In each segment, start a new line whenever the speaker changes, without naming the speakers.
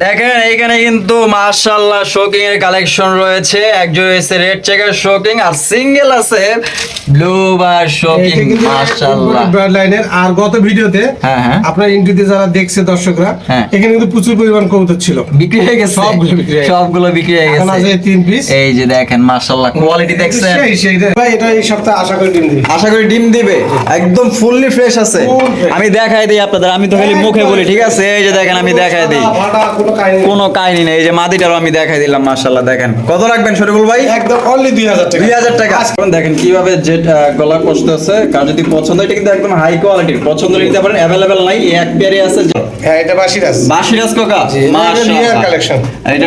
দেখেন এইখানে কিন্তু মার্শাল্লাহ শোকিং এর কালেকশন রয়েছে। একজন রয়েছে রেড চেকার শোকিং আর সিঙ্গেল আছে ব্লু বার শোকিং মার্শাল্লাহ
আর গত ভিডিওতে
হ্যাঁ, হ্যাঁ।
আপনার ইন্টুতে যারা দেখছে দর্শকরা
হ্যাঁ।
এখানে কিন্তু প্রচুর পরিমাণ কবুতর ছিল।
বিক্রি হয়ে গেছে।
সবগুলো বিক্রি
সবগুলো বিক্রি হয়ে
আছে
গেছে।
তিন পিস
এই যে দেখেন মার্শাল্লাহ কোয়ালিটি দেখছেন?
সেই সেই ভাই এটা এই সপ্তাহে আশা করি ডিম দিবে।
আশা করি ডিম দিবে। একদম ফুললি ফ্রেশ আছে। আমি দেখাই দিই আপনাদের আমি তো খালি মুখে বলি ঠিক আছে? এই যে দেখেন আমি দেখাই দিই।
কোনো কাহিনী নেই।
এই যে মাদিটারও আমি দেখাই দিলাম দেখেন। কত রাখবেন শরীফুল ভাই?
একদম অনলি দুই হাজার টাকা।
দুই হাজার টাকা। এখন দেখেন কীভাবে যে গলা কষ্ট আছে কার যদি পছন্দ এটা কিন্তু একদম হাই কোয়ালিটির পছন্দ নিতে পারেন অ্যাভেলেবেল নাই। এক পেয়ারে আছে
হ্যাঁ এটা বাসিরাজ।
বাসিরাজ কোকা?
জি, এটা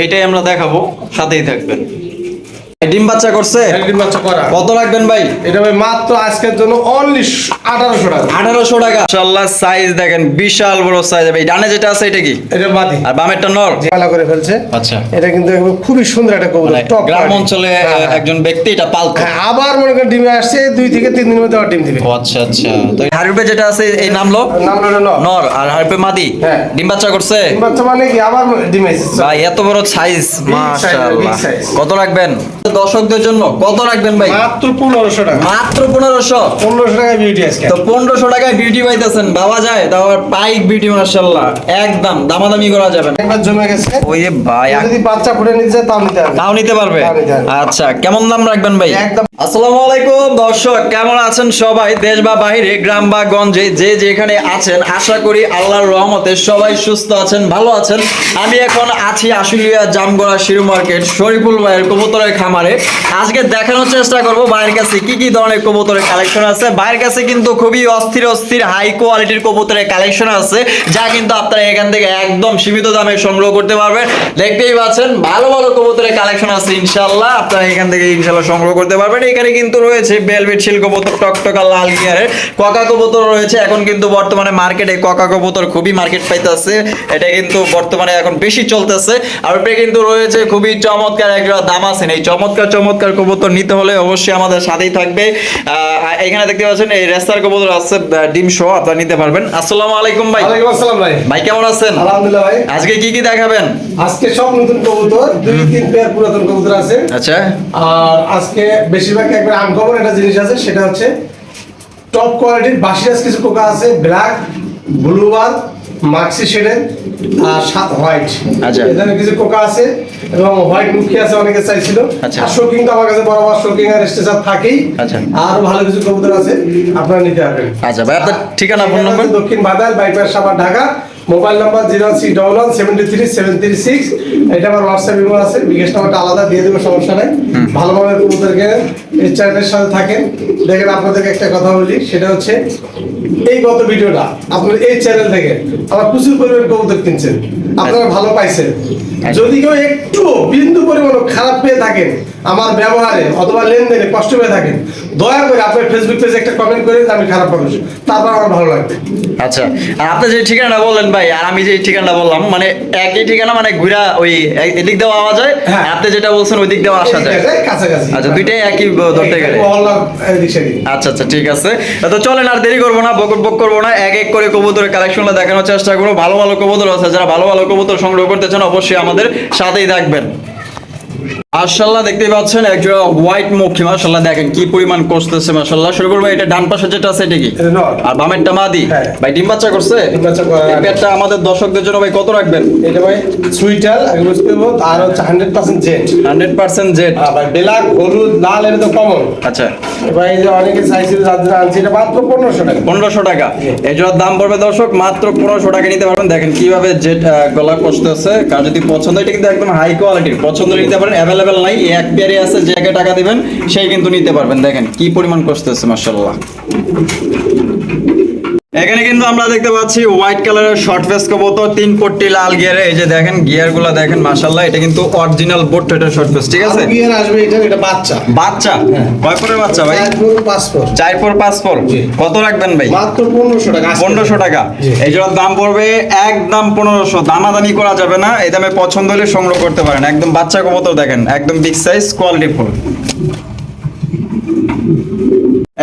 এইটাই আমরা দেখাবো সাথেই থাকবেন। ডিম বাচ্চা করছে?
ডিম বাচ্চা করা।
কত রাখবেন ভাই?
এটা ভাই মাত্র আজকের জন্য অনলি আঠারোশো টাকা।
আঠারোশো টাকা। মাশাআল্লাহ সাইজ দেখেন বিশাল বড় সাইজ এই ডানে যেটা আছে এটা কি?
এটা বাদি।
আর বামেরটা নর?
পালা করে ফেলছে।
আচ্ছা।
এটা কিন্তু খুবই সুন্দর একটা কবুতর
মানে
টপ
গ্রাম অঞ্চলে
হ্যাঁ, হ্যাঁ।
একজন ব্যক্তি এটা পালতো।
হ্যাঁ, আবার মনে করেন ডিমে আসছে দুই থেকে তিন দিনের মধ্যে আবার ডিম দিবে।
আচ্ছা আচ্ছা। তো হারুপে যেটা আছে এই নামলো
নামটা হলো নর।
আর হারুপে মাদি?
হ্যাঁ।
ডিম বাচ্চা করছে?
ডিম বাচ্চা মানে কি? আবার ডিম এসেছে।
ভাই এত বড় সাইজ মাশাআল্লাহ। কত রাখবেন? দর্শকদের জন্য কত রাখবেন ভাই?
মাত্র পনেরোশো টাকা।
মাত্র পনেরোশো?
পনেরোশো টাকা বিউটি আজকে।
তো পনেরোশো টাকায় বিউটি পাইতেছেন বাবা যায় তাও পাইক বিউটি মার্শাল্লাহ একদম দামাদামি করা যাবে না।
একবার জমে গেছে।
ওই যে ভাই
যদি বাচ্চা ফুটে নিতে যায় তাও নিতে
তাও নিতে পারবে?
তাও নিতে পারবে।
আচ্ছা কেমন দাম রাখবেন ভাই?
একদম।
আসসালামু আলাইকুম দর্শক কেমন আছেন সবাই? দেশ বা বাইরে গ্রাম বা গঞ্জে যে যেখানে আছেন আশা করি আল্লাহর রহমতে সবাই সুস্থ আছেন ভালো আছেন। আমি এখন আছি আশুলিয়া জামগড়া শিরু মার্কেট শরীফুল ভাইয়ের কবুতরের খামারে। আজকে দেখানোর চেষ্টা করব ভাইয়ের কাছে কি কি ধরনের কবুতরের কালেকশন আছে। ভাইয়ের কাছে কিন্তু খুবই অস্থির অস্থির হাই কোয়ালিটির কবুতরের কালেকশন আছে, যা কিন্তু আপনারা এখান থেকে একদম সীমিত দামে সংগ্রহ করতে পারবেন। দেখতেই পাচ্ছেন, ভালো ভালো কবুতরের কালেকশন আছে, ইনশাল্লাহ। আপনারা এখান থেকে ইনশাল্লাহ সংগ্রহ করতে পারবেন। এখানে কিন্তু রয়েছে বেলভেট শিল কবুতর, টকটকা লাল গিয়ারের ককা কবুতর রয়েছে। এখন কিন্তু বর্তমানে মার্কেটে ককা কবুতর খুবই মার্কেট পাইতেছে। এটা কিন্তু বর্তমানে এখন বেশি চলতেছে। আর উপরে কিন্তু রয়েছে খুবই চমৎকার একটা দাম আছে। এই চমৎকার চমৎকার চমৎকার কবুতর নিতে হলে অবশ্যই আমাদের সাথেই থাকবে। এখানে দেখতে পাচ্ছেন এই রেস্তার কবুতর আছে ডিম সহ আপনারা নিতে পারবেন। আসসালামু আলাইকুম ভাই।
ওয়ালাইকুম আসসালাম ভাই।
ভাই কেমন আছেন?
আলহামদুলিল্লাহ ভাই।
আজকে কি কি দেখাবেন?
আজকে সব নতুন কবুতর দুই তিন পেয়ার পুরাতন কবুতর আছে।
আচ্ছা।
আর আজকে বেশিরভাগ একবার আনকমন একটা জিনিস আছে সেটা হচ্ছে টপ কোয়ালিটির বাসিরাজ কিছু কোকা আছে ব্ল্যাক ব্লু বার মাক্সি শেডের আর সাত হোয়াইট
আচ্ছা।
এখানে কিছু কোকা আছে এবং হোয়াইট মুখী আছে অনেকে চাইছিল
আচ্ছা।
আর শোকিং তো আমার কাছে বরাবর শোকিং আর স্টেশন থাকেই
আচ্ছা।
আর ভালো কিছু কবুতর আছে আপনারা নিতে পারবেন
আচ্ছা ভাই আপনার ঠিকানা ফোন নম্বর
দক্ষিণ Badal bypass Savar Dhaka mobile number zero six double one seventy three seven three six. এটা আমার হোয়াটসঅ্যাপ ইমো আছে বিকাশ নাম্বারটা আলাদা দিয়ে দেবো সমস্যা নাই। ভালোভাবে এই চ্যানেলের সাথে থাকেন। দেখেন আপনাদেরকে একটা কথা বলি সেটা হচ্ছে এই গত ভিডিওটা আপনার এই চ্যানেল থেকে আমার প্রচুর পরিমাণ কবুতর কিনছেন। আপনারা ভালো পাইছেন। যদি কেউ একটু বিন্দু পরিমাণ খারাপ পেয়ে থাকেন আমার ব্যবহারে অথবা লেনদেনে কষ্ট পেয়ে থাকেন দয়া করে আপনার ফেসবুক পেজে একটা কমেন্ট আমি খারাপ মানুষ। তারপর আমার ভালো লাগবে।
আচ্ছা আর আপনি যে বললেন ভাই আর আমি যে বললাম মানে একই ঠিকানা মানে ঘুরা ওই এদিক আওয়া যায়
হ্যাঁ।
আপনি যেটা বলছেন ওই দিক আসা যায়।
কাছাকাছি।
আচ্ছা, দুইটাই একই ধরতে গেলে। আচ্ছা আচ্ছা ঠিক আছে। তো চলেন আর দেরি করব না বকর বক করব না এক এক করে কবুতরের কালেকশনটা দেখানোর চেষ্টা করব। ভালো ভালো কবুতর আছে যারা ভালো ভালো কবুতর সংগ্রহ করতে চান অবশ্যই আমাদের সাথেই থাকবেন। মার্শাল্লাহ দেখতেই পাচ্ছেন একজোড়া হোয়াইট মুখী। মার্শাল্লাহ দেখেন কি পরিমাণ কষতেছে মার্শাল্লাহ শুরু করব এটা ডান পাশে যেটা আছে এটা কি? আর বামেরটা মাদি?
হ্যাঁ।
ভাই ডিম বাচ্চা করছে? পেয়ারটা আমাদের দর্শকদের জন্য ভাই কত রাখবেন?
এটা ভাই সুইটাল আগে বুঝতে পারব আর হচ্ছে hundred percent jet
hundred percent jet
আবার ব্ল্যাক হলুদ লাল এটা তো কমন
আচ্ছা।
এই যে অনেকে চাইছিল জন্য আনছি এটা মাত্র পনেরোশো টাকা।
পনেরোশো টাকা। এই জোড়ার দাম পড়বে দর্শক মাত্র পনেরোশো টাকা নিতে পারবেন। দেখেন কীভাবে জেট গলা কষতে আছে কার যদি পছন্দ এটা কিন্তু একদম হাই কোয়ালিটির পছন্দ নিতে পারেন অ্যাভেলেবেল নাই, এই এক পেয়ারে আছে, যে টাকা দিবেন, সেই কিন্তু নিতে পারবেন। দেখেন, কি পরিমাণ কষ্ট হচ্ছে মার্শাল্লাহ এখানে কিন্তু আমরা দেখতে পাচ্ছি হোয়াইট কালারের শর্ট ফেস কবুতর তিন পট্টি লাল গিয়ারে এই যে দেখেন গিয়ারগুলা দেখেন মার্শাল্লাহ এটা কিন্তু অরিজিনাল বোট এটা শর্ট ফেস ঠিক আছে?
বিয়ের আসবে এটা এটা বাচ্চা।
বাচ্চা? কয় পরের বাচ্চা ভাই? চার পর পাঁচ পর। কত রাখবেন ভাই?
মাত্র পনেরোশো টাকা আজকে।
পনেরোশো টাকা। এই জোড়ার দাম পড়বে একদম পনেরোশো। দামাদামি করা যাবে না এই দামে পছন্দ হলে সংগ্রহ করতে পারেন। একদম বাচ্চা কবুতর দেখেন একদম বিগ সাইজ কোয়ালিটি ফুল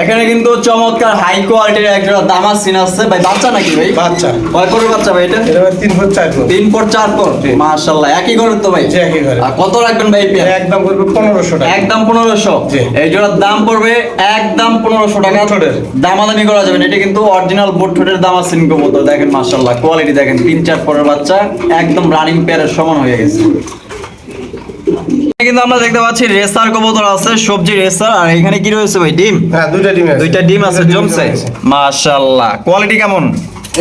এখানে কিন্তু চমৎকার হাই কোয়ালিটির একটা দামাসিন আছে ভাই বাচ্চা নাকি ভাই?
বাচ্চা।
কয় করে বাচ্চা ভাই এটা?
এটা তিন ফুট চার ফুট
তিন পর চার
জি।
মাশাআল্লাহ একই করে তো ভাই?
জি, একই ঘরে।
আর কত রাখবেন ভাই পেয়ার
একদম পড়বে পনেরোশো টাকা।
একদম পনেরোশো?
জি।
এই জোড়ার দাম পড়বে একদম পনেরোশো টাকা।
ঠোঁটের।
দামাদামি করা যাবে এটা কিন্তু অরিজিনাল বোট ঠোঁটের সিন আছে মতো দেখেন মাশাল্লাহ কোয়ালিটি দেখেন তিন চার পরের বাচ্চা একদম রানিং পেয়ারের সমান হয়ে গেছে। কিন্তু আমরা দেখতে পাচ্ছি রেসার কবুতর আছে সবজি রেসার। আর এখানে কি রয়েছে ভাই? ডিম?
হ্যাঁ দুইটা ডিম আছে।
দুইটা ডিম আছে জমছে?
আছে।
মাশাল্লাহ কোয়ালিটি কেমন?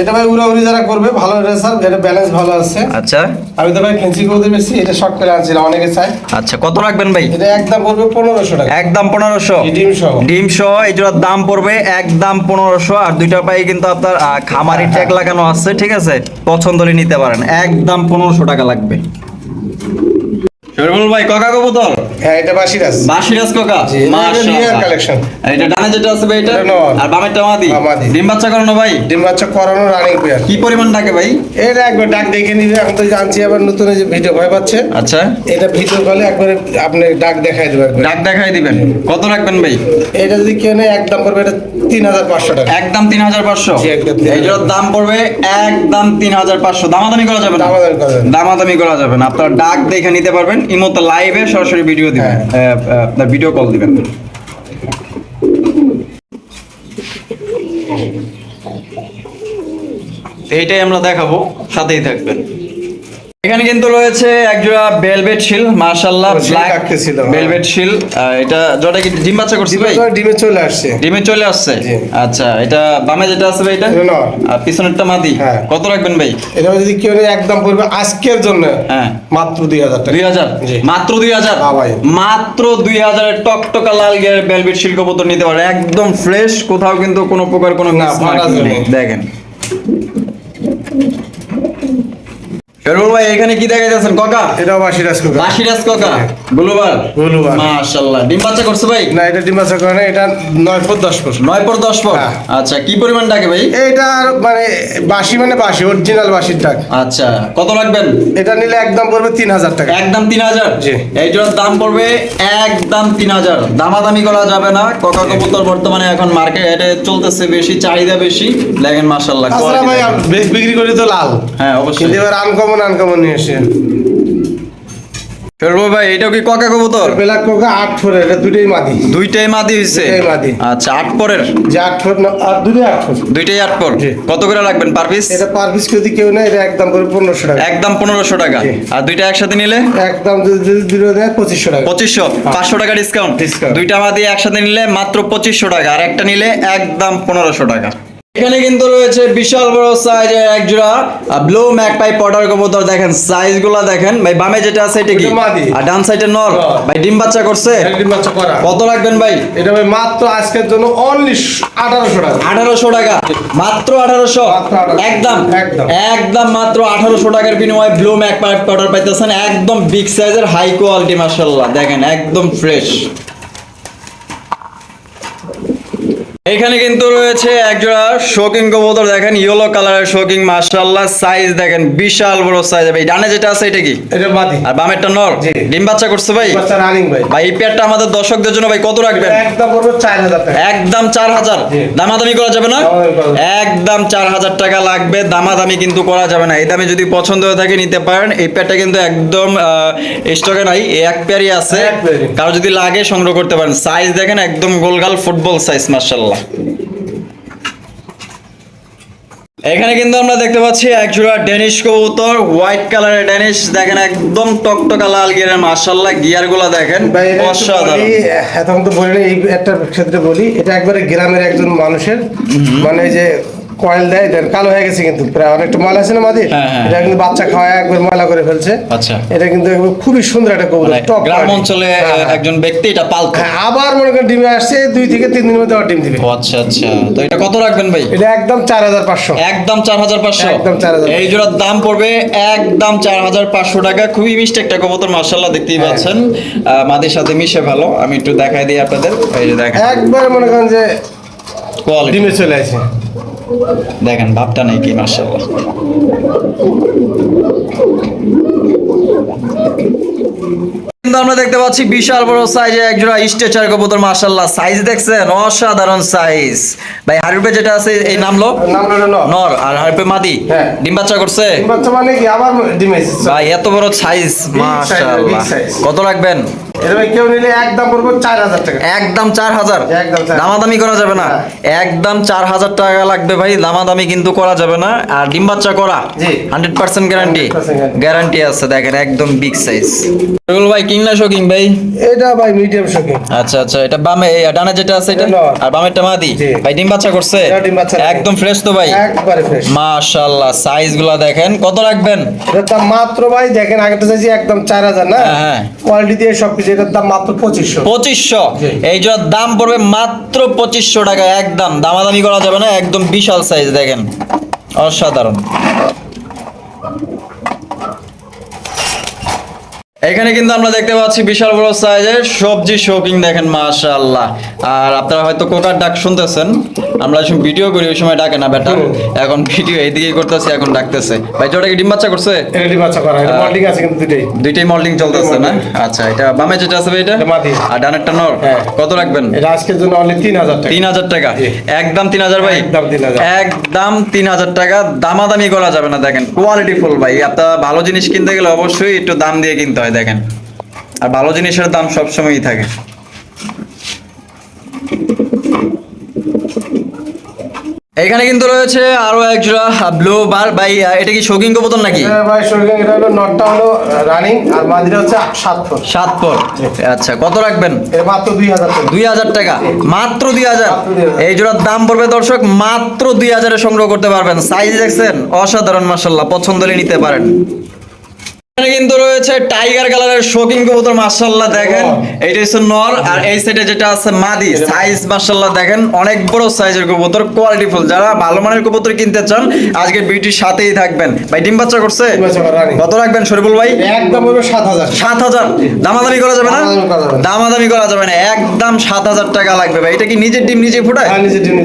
এটা ভাই উড়াউড়ি যারা করবে ভালো রেসার এটা ব্যালেন্স ভালো আছে।
আচ্ছা।
আমি তো ভাই ফেন্সি করতে বেশি এটা শর্ট করে আনছিলাম অনেকে চাই
আচ্ছা কত রাখবেন ভাই?
এটা একদম পড়বে পনেরোশো টাকা।
একদম পনেরোশো।
এই ডিম সহ।
ডিম সহ জোড়ার দাম পড়বে একদম পনেরোশো। আর দুইটা পায়ে কিন্তু আপনার খামারি ট্যাগ লাগানো আছে ঠিক আছে? পছন্দ নিতে পারেন। একদম পনেরোশো টাকা লাগবে। শরীফুল ভাই ককা কবুতর?
হ্যাঁ এটা বাসিরাজ
বাসিরাজ ককা? মাশাআল্লাহ। আর এটা ডানে যেটা আছে ভাই এটা? আর বামেরটা মাদি?
হ্যাঁ, মাদি।
ডিম বাচ্চা করানো ভাই?
ডিম বাচ্চা করানো রানিং পেয়ার
কি পরিমাণ টাকা ভাই?
এটা একবার ডাক দেখে নিবে এখন তো জানছি আবার নতুন যে ভিডিও ভয় পাচ্ছে।
আচ্ছা।
এটা ভিডিও কলে একবারে আপনি ডাক দেখাই দেবে একবার।
ডাক দেখাই দিবেন। কত রাখবেন ভাই?
এটা যদি কেউ নেই একদম পড়বে এটা তিন হাজার পাঁচশো টাকা।
একদম তিন হাজার পাঁচশো?
জি, একদম 3,500
এইটার দাম পড়বে একদম তিন হাজার পাঁচশো। দামাদামি করা যাবে না?
দামাদামি করা যাবে না।
দামাদামি করা যাবে না। আপনার ডাক দেখে নিতে পারবেন। ইমোতে লাইভে সরাসরি ভিডিও দিবেন। আপনার ভিডিও কল দিবেন। এইটাই আমরা দেখাবো সাথেই থাকবেন। এখানে কিন্তু রয়েছে একজোড়া বেলভেট শিল
শিল
ব্ল্যাক। বেলভেট শিল এটা জটা কি ডিম বাচ্চা করছি ভাই?
ডিমে- চলে আসছে।
ডিমে চলে আসছে। আচ্ছা এটা বামে যেটা আছে ভাই এটা। আর পিছনেরটা মাদি।
হ্যাঁ।
কত রাখবেন ভাই?
এটা যদি কেউ একদম পড়বে আজকের জন্য।
হ্যাঁ।
মাত্র দুই হাজার টাকা।
দুই হাজার?
জি।
মাত্র দুই হাজার?
হ্যাঁ ভাই।
মাত্র দুই হাজারের টকটকা লাল গিয়ার বেলবিট শিল্ক বোতল নিতে পারে। একদম ফ্রেশ কোথাও কিন্তু কোনো প্রকার কোনো। দেখেন। ফেরুল ভাই এখানে কি দেখাইতেছেন? ককা?
এটাও বাসিরাজ কুকা।
বাসিরাজ ককা? ব্লুবার
ব্লুবার।
মাশাআল্লাহ। ডিম বাচ্চা করছে ভাই?
না এটা ডিম বাচ্চা করে না এটা নয় ফুট দশ ফুট।
নয় পর দশ পর
হ্যাঁ।
আচ্ছা কি পরিমাণ ডাকে ভাই?
এটা মানে বাসি মানে বাসি অরিজিনাল বাসির টাক
আচ্ছা কত রাখবেন?
এটা নিলে একদম পড়বে তিন হাজার টাকা।
একদম তিন হাজার?
জি।
এইটার দাম পড়বে একদম তিন হাজার। দামাদামি করা যাবে না। কোকা কবুতর বর্তমানে এখন মার্কেটে চলতেছে বেশি চাহিদা বেশি। দেখেন
তাছাড়া ভাই বেশ বিক্রি করি তো লাল।
হ্যাঁ অবশ্যই।
এবার আনকমন আনকমন নিয়ে এসে?
ফেরবো ভাই এটাও কি কোকা কবুতর?
বেলা কোকা আট ফুট এটা দুটোই মাদি।
দুইটাই মাদি হইছে?
মাদি।
আচ্ছা আট পরের
যে আট ফুট আর দুটোই আট ফুট
দুইটাই আট পর কত করে রাখবেন পার পিস
এটা পার পিস যদি কেউ নেয় এটা একদম করে পনেরোশো টাকা।
একদম পনেরোশো টাকা। আর দুইটা একসাথে নিলে?
একদম যদি দুটো পঁচিশশো টাকা।
পঁচিশশো? পাঁচশো টাকা ডিসকাউন্ট। দুইটা মাদি একসাথে নিলে মাত্র পঁচিশশো টাকা। আর একটা নিলে একদম পনেরোশো টাকা। এখানে কিন্তু রয়েছে বিশাল বড় সাইজের এক জোড়া ব্লু ম্যাকপাই পটার কবুতর। দেখেন সাইজগুলা দেখেন। ভাই বামে যেটা আছে এটা কি? আর ডান সাইডে নর। ভাই ডিম বাচ্চা করছে?
ডিম বাচ্চা করা।
কত রাখবেন ভাই?
এটা ভাই মাত্র আজকের জন্য অনলি আঠারোশো টাকা।
আঠারোশো টাকা। মাত্র আঠারোশো।
1800
একদম।
একদম।
মাত্র আঠারোশো টাকার বিনিময়ে ব্লু ম্যাক পাউডার পাইতেছেন। একদম বিগ সাইজের হাই কোয়ালিটি মার্শাল্লাহ দেখেন একদম ফ্রেশ এখানে কিন্তু রয়েছে একজোড়া শোকিং কবুতর দেখেন ইয়েলো কালারের শোকিং মার্শাল্লাহ সাইজ দেখেন বিশাল বড় সাইজ ভাই ডানে যেটা আছে এটা কি?
এটা মাদি
আর বামেরটা নর? ডিম বাচ্চা করছে ভাই?
বাচ্চা রানিং ভাই।
ভাই এই পেয়ারটা আমাদের দর্শকদের জন্য ভাই কত রাখবেন?
একদম পড়বে চার হাজার টাকা।
একদম চার হাজার।
জি।
দামাদামি করা যাবে না। একদম চার হাজার টাকা লাগবে দামাদামি কিন্তু করা যাবে না। এই দামে যদি পছন্দ হয়ে থাকে নিতে পারেন। এই প্যাডটা কিন্তু একদম স্টকে নাই এই এক পেয়ারই আছে। কারও যদি লাগে সংগ্রহ করতে পারেন। সাইজ দেখেন একদম গোলগাল ফুটবল সাইজ মার্শাল্লাহ এখানে কিন্তু আমরা দেখতে পাচ্ছি এক জোড়া ডেনিশ কবুতর হোয়াইট কালারের ডেনিশ দেখেন একদম টকটকা লাল গিয়ারের গিয়ারগুলা দেখেন অসাধারণ।
এখন তো বলি না, এই একটা ক্ষেত্রে বলি এটা একবারে গ্রামের একজন মানুষের মানে যে কয়েল দেয় দেন কালো হয়ে গেছে কিন্তু। প্রায় অনেকটা ময়লা আছে না মাদি
হ্যাঁ, হ্যাঁ।
এটা কিন্তু বাচ্চা খাওয়া একবার ময়লা করে ফেলছে।
আচ্ছা।
এটা কিন্তু খুবই সুন্দর একটা কবুতর
মানে
টপ
গ্রাম অঞ্চলে
হ্যাঁ।
একজন ব্যক্তি এটা পালতো।
হ্যাঁ, আবার মনে করেন ডিমে আসছে দুই থেকে তিন দিনের মধ্যে আবার ডিম দিবে।
আচ্ছা আচ্ছা। তো এটা কত রাখবেন ভাই?
এটা একদম চার হাজার পাঁচশো।
একদম চার হাজার পাঁচশো?
একদম 4,500
এই জোড়ার দাম পড়বে একদম চার হাজার পাঁচশো টাকা। খুবই মিষ্টি একটা কবুতর মার্শাল্লাহ দেখতেই। পাচ্ছেন। মাদের সাথে মিশে ভালো। আমি একটু দেখাই দিই আপনাদের। এই যে দেখেন।
একবার মনে করেন যে
কোয়ালিটি
ডিমে চলে আসে।
দেখেন ভাবটা নেই কি মার্শাল্লাহ কিন্তু কিন্তু আমরা দেখতে পাচ্ছি বিশাল বড় সাইজে একজোড়া স্ট্রেচার কবুতর মাশাআল্লাহ। সাইজ দেখছেন? অসাধারণ সাইজ ভাই হারুপে যেটা আছে এই নামলো
নাম হলো নর।
আর হারুপে মাদি?
হ্যাঁ।
ডিম বাচ্চা করছে?
ডিম বাচ্চা মানে কি? আবার ডিম
ভাই এত বড় সাইজ মাশাআল্লাহ। কত রাখবেন?
কেউ নিলে একদম পড়ব চার হাজার টাকা।
একদম চার হাজার? দামাদামি করা যাবে না।
হ্যাঁ।
একদম চার হাজার টাকা লাগবে ভাই দামাদামি কিন্তু করা যাবে না। আর ডিম বাচ্চা করা হান্ড্রেড পার্সেন্ট গ্যারান্টি গ্যারান্টি আছে দেখেন একদম বিগ সাইজ ভাই কিং না শোকিং ভাই?
এটা ভাই মিডিয়াম শোকিং
আচ্ছা আচ্ছা এটা বামে এই যেটা আছে এটা?
এটা
আর বামেরটা মাদি? ভাই ডিম বাচ্চা করছে?
এটা ডিম বাচ্চা করে।
একদম ফ্রেশ তো ভাই।
একবারে ফ্রেশ
মাশাআল্লাহ সাইজগুলা দেখেন কত রাখবেন?
মাত্র ভাই দেখেন আগেটা চাইছি একদম চার হাজার না?
হ্যাঁ, হ্যাঁ।
কোয়ালিটি দিয়ে সবকিছু এটার দাম মাত্র পঁচিশশো।
পঁচিশশো? এই জোড়ার দাম পড়বে মাত্র পঁচিশশো টাকা একদম। দামাদামি করা যাবে না একদম বিশাল সাইজ দেখেন। অসাধারণ। এখানে কিন্তু আমরা দেখতে পাচ্ছি বিশাল বড় সাইজের সবজি শোকিং দেখেন মাশাআল্লাহ। আর আপনারা হয়তো কোকার ডাক শুনতেছেন। আমরা যখন ভিডিও করি ওই সময় ডাকে না বেটা। এখন ভিডিও এইদিকেই করতেছে এখন ডাকতেছে। ভাই জোড়া কি ডিম বাচ্চা করছে?
এটা ডিম বাচ্চা করা এটা মল্টিং আছে কিন্তু দুটোই
দুইটাই মল্ডিং চলতেছে না? আচ্ছা এটা বামে যেটা আছে ভাই এটা?
মাদি।
আর ডানেরটা নর।
হ্যাঁ।
কত রাখবেন?
এটা আজকের জন্য অনলি তিন হাজার টাকা।
তিন হাজার টাকা। একদম তিন হাজার ভাই।
একদম 3,000
একদম তিন হাজার টাকা। দামাদামি করা যাবে না দেখেন। কোয়ালিটি ফুল ভাই। আপনার ভালো জিনিস কিনতে গেলে অবশ্যই একটু দাম দিয়ে কিনতে হয়। দেখেন। আর ভালো জিনিসের দাম সবসময়ই থাকে। এখানে কিন্তু রয়েছে আরও এক জোড়া ব্লু বার। ভাই এটা কি শৌখিন কবুতর নাকি?
ভাই শরীর এটা হলো নটটা হলো রানিং আর মাদিরা হচ্ছে সাত ফুট।
সাত পর আচ্ছা কত রাখবেন?
এর মাত্র দুই হাজার টাকা।
দুই হাজার টাকা? মাত্র দুই হাজার?
2,000
এই জোড়ার দাম পড়বে দর্শক মাত্র দুই হাজারে সংগ্রহ করতে পারবেন। সাইজ দেখছেন? অসাধারণ মাসাল্লাহ পছন্দ নিতে পারেন। এখানে কিন্তু রয়েছে টাইগার কালারের শোকিং কবুতর মাশাআল্লাহ দেখেন। এইটা হচ্ছে নর আর এই সাইডে যেটা আছে মাদি সাইজ মাশাআল্লাহ দেখেন অনেক বড় সাইজের কবুতর কোয়ালিটি যারা ভালো মানের কবুতর কিনতে চান আজকে বিউটির সাথেই থাকবেন। ভাই ডিম বাচ্চা করছে?
ডিম বাচ্চা করা রানিং।
কত রাখবেন শরীফুল ভাই?
একদম হলো
দামাদামি করা যাবে না?
দামাদামি করা যাবে না।
একদম সাত হাজার টাকা লাগবে ভাই। এটা কি নিজের ডিম নিজেই ফুটায়?
হ্যাঁ ডিম।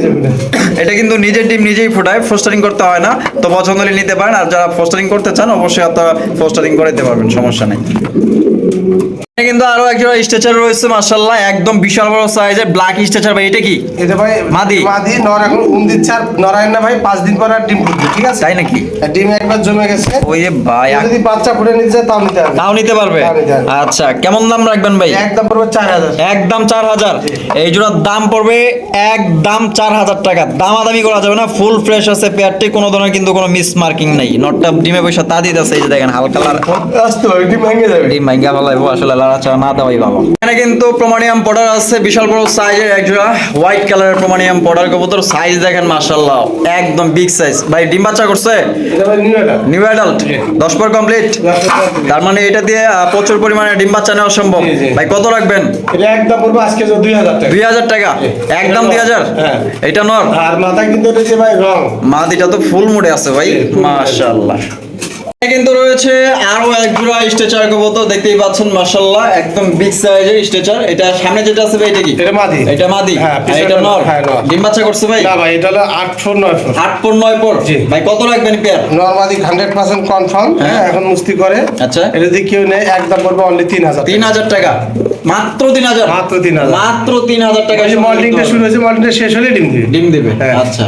এটা কিন্তু নিজের ডিম নিজেই ফুটায়। ফোস্টারিং করতে হয় না। তো পছন্দ হলে নিতে পারেন। আর যারা ফোস্টারিং করতে চান অবশ্যই আপনারা ফোস্টারিং করে দিতে পারবেন সমস্যা নেই। কিন্তু আরও একজোড়া স্ট্রেচার রয়েছে মাশাআল্লাহ একদম বিশাল বড় সাইজের ব্ল্যাক স্ট্রেচার ভাই এটা কি?
এটা ভাই
মাদি।
মাদি নর এখন উম দিচ্ছে আর নরায়ণ না ভাই পাঁচ দিন পর আর ডিম ফুটবে ঠিক আছে?
তাই নাকি?
ডিম একবার জমে গেছে।
ওই যে ভাই
যদি বাচ্চা ফুটে নিতে চায় তাও নিতে
তাও নিতে পারবে?
তাও নিতে পারবে।
আচ্ছা কেমন দাম রাখবেন ভাই?
একদম পড়বে চার হাজার।
একদম চার হাজার। এই জোড়ার দাম পড়বে একদম চার হাজার টাকা। দামাদামি করা যাবে না ফুল ফ্রেশ আছে পেয়ারটি কোনো ধরনের কিন্তু কোনো মিস মার্কিং নেই। নটটা ডিমে পয়সা তা দিতেছে এই যে দেখেন হালকা
আসতে হবে ডিম ভেঙে যাবে।
ডিম ভাঙ্গা ফেলাইবো আসলে লাড়াচাড়া না দেওয়াই ভালো। এখানে কিন্তু প্রমাণিয়াম পাউডার আছে বিশাল বড় সাইজের এক জোড়া হোয়াইট কালারের প্রমাণিয়াম পাউডার কবুতর সাইজ দেখেন মাশাআল্লাহ একদম বিগ সাইজ ভাই ডিম বাচ্চা করছে?
নিউ
অ্যাডাল্ট দশ পর কমপ্লিট তার মানে এটা দিয়ে প্রচুর পরিমাণে ডিম বাচ্চা নেওয়া সম্ভব। ভাই কত রাখবেন?
এটা একদম পড়বে আজকে যে দুই হাজার টাকা।
দুই হাজার টাকা? একদম দুই হাজার?
হ্যাঁ।
এটা নর?
আর মাথা কিন্তু ভাই রং।
মাদিটা তো ফুল মুডে আছে ভাই। মাশাআল্লাহ। কিন্তু রয়েছে আরও এক জোড়া স্ট্রেচার কবুতর দেখতেই পাচ্ছেন মাশাআল্লাহ একদম বিগ সাইজের স্ট্রেচার। এটা সামনে যেটা আছে ভাই এটা কি?
এটা মাদি।
এটা মাদি।
হ্যাঁ,
এটা নর।
হ্যাঁ,
ডিম বাচ্চা করছে ভাই?
না ভাই এটা হলো আট ফুট নয় ফুট
আট পর নয় পর ভাই কত রাখবেন pair
normally hundred percent confirm
হ্যাঁ।
হ্যাঁ এখন মুস্তি করে।
আচ্ছা।
এটা যদি কেউ নেয় একদম পড়বে অনলি তিন হাজার
তিন হাজার টাকা। মাত্র তিন হাজার?
মাত্র 3,000
মাত্র তিন হাজার টাকা
মল্টিংটা শুরু হয়েছে মল্টিংটা শেষ হলে ডিম দিবে।
ডিম দিবে।
হ্যাঁ।
আচ্ছা।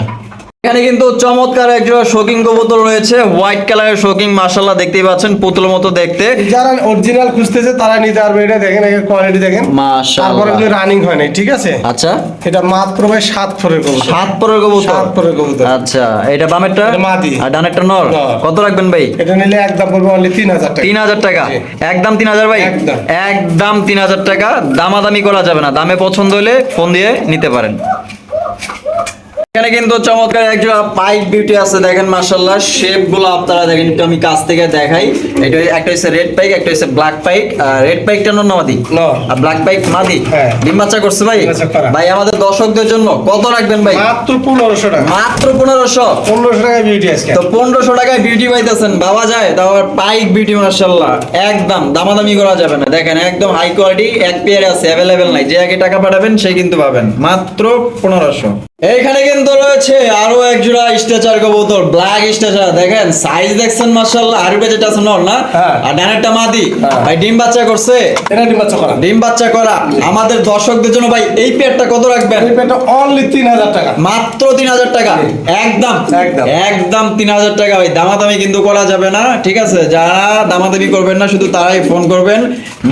এখানে কিন্তু চমৎকার একজোড়া শোকিং কবুতর রয়েছে। হোয়াইট কালারের শোকিং মাশাআল্লাহ দেখতেই পাচ্ছেন পুতুলের মতো দেখতে।
যারা অরিজিনাল খুঁজতেছে তারা নিতে পারবে। এটা দেখেন এর কোয়ালিটি দেখেন।
মাশাআল্লাহ।
তারপরে কিন্তু রানিং হয় নাই ঠিক আছে?
আচ্ছা।
এটা মাত্র ভাই সাত ফোরের কবুতর।
সাত পরের কবুতর?
সাত পরের কবুতর।
আচ্ছা এটা বামেরটা?
এটা মাদি।
আর ডানেরটা নর?
নর।
কত রাখবেন ভাই?
এটা নিলে একদম পড়বে অনলি তিন হাজার টাকা।
তিন হাজার টাকা?
জি।
একদম তিন হাজার ভাই?
একদম।
একদম তিন হাজার টাকা। দামাদামি করা যাবে না। দামে পছন্দ হলে ফোন দিয়ে নিতে পারেন। এখানে কিন্তু চমৎকার একজোড়া পাইপ বিউটি আছে দেখেন মাশাল্লাহ শেপগুলো আপনারা দেখেন একটু আমি কাছ থেকে দেখাই। এটা একটা হচ্ছে রেড পাইক একটা হচ্ছে ব্ল্যাক পাইক রেড পাইকটা নর না। মাদি আর ব্ল্যাক পাইক মাদি। ডিম বাচ্চা করছে ভাই। ভাই আমাদের দর্শকদের জন্য কত রাখবেন ভাই?
মাত্র পনেরোশো টাকা।
মাত্র পনেরোশো?
পনেরোশো টাকায় বিউটি আজকে।
তো পনেরোশো টাকায় বিউটি পাইতেছেন বাবা যায়? তাও পাইক বিউটি মার্শাল্লাহ একদম দামাদামি করা যাবে না। দেখেন একদম হাই কোয়ালিটি এক পেয়ারে আছে অ্যাভেলেবেল নাই। যে আগে টাকা পাঠাবেন সে কিন্তু পাবেন। মাত্র পনেরোশো। এইখানে কিন্তু রয়েছে আরও এক জোড়া স্ট্রেচার কবুতর ব্ল্যাক স্ট্রেচার। দেখেন সাইজ দেখছেন মাশাআল্লাহ আরবে যেটা আছে নর না?
হ্যাঁ।
আর ডানেরটা মাদি।
হ্যাঁ।
ভাই ডিম বাচ্চা করছে?
এটা ডিম বাচ্চা করা।
ডিম বাচ্চা করা। আমাদের দর্শকদের জন্য ভাই এই পেয়ারটা কত রাখবেন?
এই পেটা অনলি তিন হাজার টাকা।
মাত্র তিন হাজার টাকা। একদম।
একদম।
একদম তিন হাজার টাকা। ভাই দামাদামি কিন্তু করা যাবে না ঠিক আছে? যারা দামাদামি করবেন না শুধু তারাই ফোন করবেন।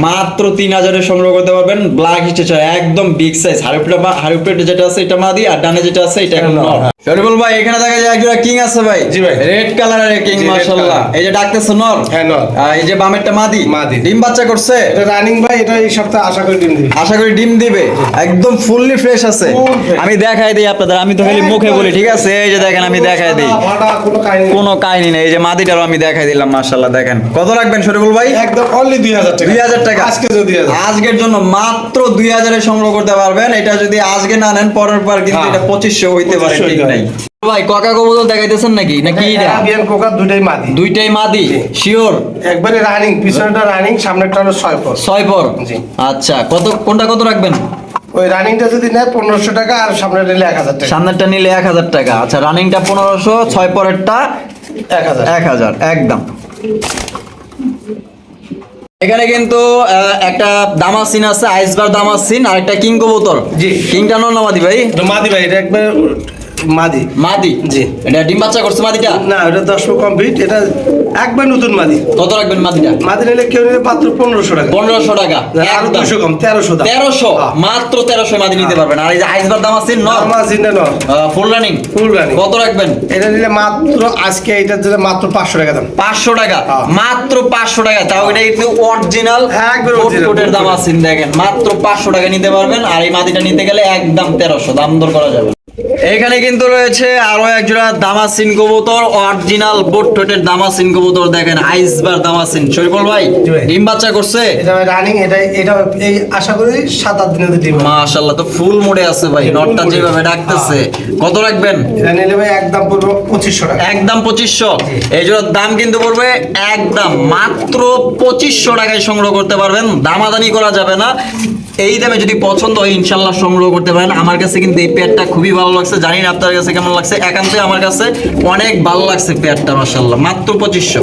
মাত্র তিন হাজারে সংগ্রহ করতে পারবেন। ব্ল্যাক স্টেচার একদম বিগ সাইজ হারিপ্লেট হারিপ্লেট যেটা আছে এটা মাদি আর ডানে যেটা আছে এটা এখন নর শরীফুল ভাই এখানে দেখা যায় একজোড়া কিং আছে ভাই।
জি ভাই।
রেড কালারের কিং মাশাআল্লাহ। এই যে ডাকতেছে নর।
হ্যাঁ, নর।
এই যে বামেরটা মাদি।
মাদি।
ডিম বাচ্চা করছে?
এটা রানিং ভাই এটা এই সপ্তাহে আশা করি ডিম দিবে।
আশা করি ডিম দিবে। একদম ফুললি ফ্রেশ আছে। আমি দেখাই দিই আপনাদের। আমি তো খালি মুখে বলি ঠিক আছে? এই যে দেখেন আমি দেখাই দিই।
কোনো কাহিনী নেই।
এই যে মাদিটারও আমি দেখাই দিলাম মাশাল্লাহ দেখেন। কত রাখবেন শরীফুল ভাই?
একদম অনলি দুই হাজার টাকা।
দুই হাজার টাকা।
আজকে যদি
আজকের জন্য মাত্র দুই হাজারে সংগ্রহ করতে পারবেন। এটা যদি আজকে না নেন পরের বার কিন্তু
হ্যাঁ।
এটা পঁচিশশো হইতে পারে ঠিক নাই। ভাই কাকা কবুতর দেখাইতেছেন নাকি? নাকি এটা?
আবিয়ান কোকা দুটাই মাদি।
দুইটাই মাদি? শিওর
একবারে রানিং পিছনেটা রানিং সামনেটা হলো ছয় পর
ছয় পর
জি।
আচ্ছা কত কোনটা কত রাখবেন?
ওই রানিংটা যদি নেয় পনেরোশো টাকা আর সামনে নিলে এক হাজার টাকা।
সামনেরটা নিলে এক হাজার টাকা। আচ্ছা রানিংটা পনেরোশো ছয় পরেরটা
এক হাজার।
এক হাজার একদম। এখানে কিন্তু আহ, একটা দামাসিন আছে আইসবার দামাসিন আর একটা কিং কবুতর
জি।
কিংটা নর না মাদি ভাই
নামাদি মাদি ভাই এটা একবার মাদি।
মাদি?
জি।
এটা ডিম বাচ্চা করছে মাদিটা?
না দশ কমপ্লিট এটা একবার নতুন মাদি।
কত রাখবেন মাদিটা?
মাদি নিলে কেউ নিলে মাত্র পনেরোশো টাকা।
পনেরোশো টাকা। আরও।
দুশো কম তেরোশো
তেরোশো?
হ্যাঁ।
মাত্র তেরোশো মাদি নিতে পারবেন। আর এই যে আইসবার
জিন্দা নয়
ফুল রানিং
ফুল রানিং
কত রাখবেন?
এটা নিলে মাত্র আজকে এটার জন্য মাত্র পাঁচশো টাকা দাম।
পাঁচশো টাকা?
হ্যাঁ।
মাত্র পাঁচশো টাকা। তাও এটা কিন্তু অরিজিনাল
একবার
কোটের দাম আছেন দেখেন। মাত্র পাঁচশো টাকা নিতে পারবেন। আর এই মাটিটা নিতে গেলে একদম তেরোশো। দাম দর করা যাবে এখানে কিন্তু রয়েছে আরও একজোড়া দামাসিন কবুতর অরিজিনাল বোট টোটের দামাসিন কবুতর দেখেন আইসবার দামাসিন। শরীফুল ভাই ডিম বাচ্চা করছে?
এটা রানিং এটা এটা এই আশা করি সাত আট দিনের ডিম হবে।
তো ফুল মোডে আছে ভাই নটটা যেভাবে ডাকতেছে। কত রাখবেন?
এটা নিলে ভাই একদম পড়ব পঁচিশশো টাকা।
একদম পঁচিশশো। এই জোড়ার দাম কিন্তু পড়বে একদম মাত্র পঁচিশশো টাকায় সংগ্রহ করতে পারবেন। দামাদামি করা যাবে না। এই দামে যদি পছন্দ হয়, ইনশাল্লাহ সংগ্রহ করতে পারেন। আমার কাছে কিন্তু এই পেয়ারটা খুবই ভালো লাগছে। জানি না আপনার কাছে কেমন লাগছে। একান্তই আমার কাছে অনেক ভালো লাগছে পেয়ারটা মাসাল্লাহ মাত্র পঁচিশশো।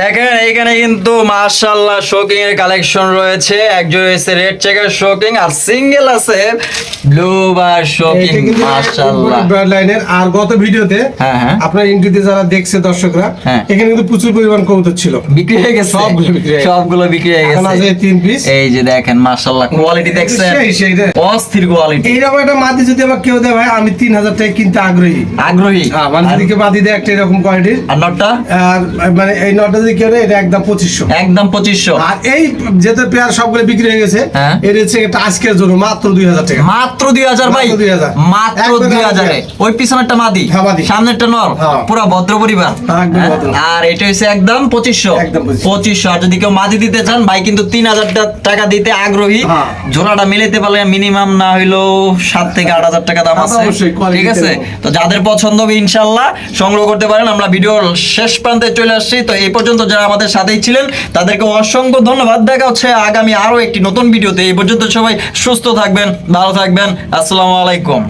দেখেন এইখানে কিন্তু মার্শাল্লাহ শোকিং এর কালেকশন রয়েছে। একজন রয়েছে রেড চেকার শোকিং আর সিঙ্গেল আছে ব্লু বার শোকিং মার্শাল্লাহ
ব্রাড লাইনের আর গত ভিডিওতে
হ্যাঁ, হ্যাঁ।
আপনার ইন্টুতে যারা দেখছে দর্শকরা
হ্যাঁ।
এখানে কিন্তু প্রচুর পরিমাণ কবুতর ছিল।
বিক্রি হয়ে গেছে।
সবগুলো বিক্রি হয়ে গেছে।
সবগুলো বিক্রি হয়ে
এখন আছে
গেছে
তিন পিস
এই যে দেখেন মাশাআল্লাহ কোয়ালিটি দেখছেন?
সেই সেই
অস্থির কোয়ালিটি
এইরকম একটা মাদি যদি আমার কেউ দেয় ভাই আমি তিন হাজার টাকা কিনতে আগ্রহী।
আগ্রহী?
হ্যাঁ মানে যদি কেউ মাদি দেয় একটা এরকম কোয়ালিটির
আর নটটা?
আর মানে এই নটা যদি কেউ এটা একদম পঁচিশশো।
একদম পঁচিশশো।
আর এই যেহেতু পেয়ার সবগুলো বিক্রি হয়ে গেছে
হ্যাঁ।
এর হচ্ছে একটা আজকের জন্য মাত্র দুই হাজার টাকা।
মাত্র দুই হাজার ভাই।
মাত্র 2000
মাত্র দুই হাজারে। ওই পিছনেরটা মাদি।
হ্যাঁ।
সামনেরটা নর।
হ্যাঁ।
পুরো ভদ্র পরিবার। আর এটা হচ্ছে একদম পঁচিশশো। পঁচিশশো। আর যদি কেউ মাদি দিতে চান ভাই কিন্তু তিন হাজার টাকা দিতে আগ্রহী। জোড়াটা মিলাতে পারলে মিনিমাম না হইলেও সাত থেকে আট হাজার টাকা দাম আছে। ঠিক আছে?
তো
যাদের পছন্দ হবে ইনশাল্লাহ সংগ্রহ করতে পারেন। আমরা ভিডিও শেষ প্রান্তে চলে আসছি। তো এই পর্যন্ত যারা আমাদের সাথেই ছিলেন, তাদেরকে অসংখ্য ধন্যবাদ। দেখা হচ্ছে আগামী আরও একটি নতুন ভিডিওতে। এই পর্যন্ত সবাই সুস্থ থাকবেন, ভালো থাকবেন। আসসালামু আলাইকুম।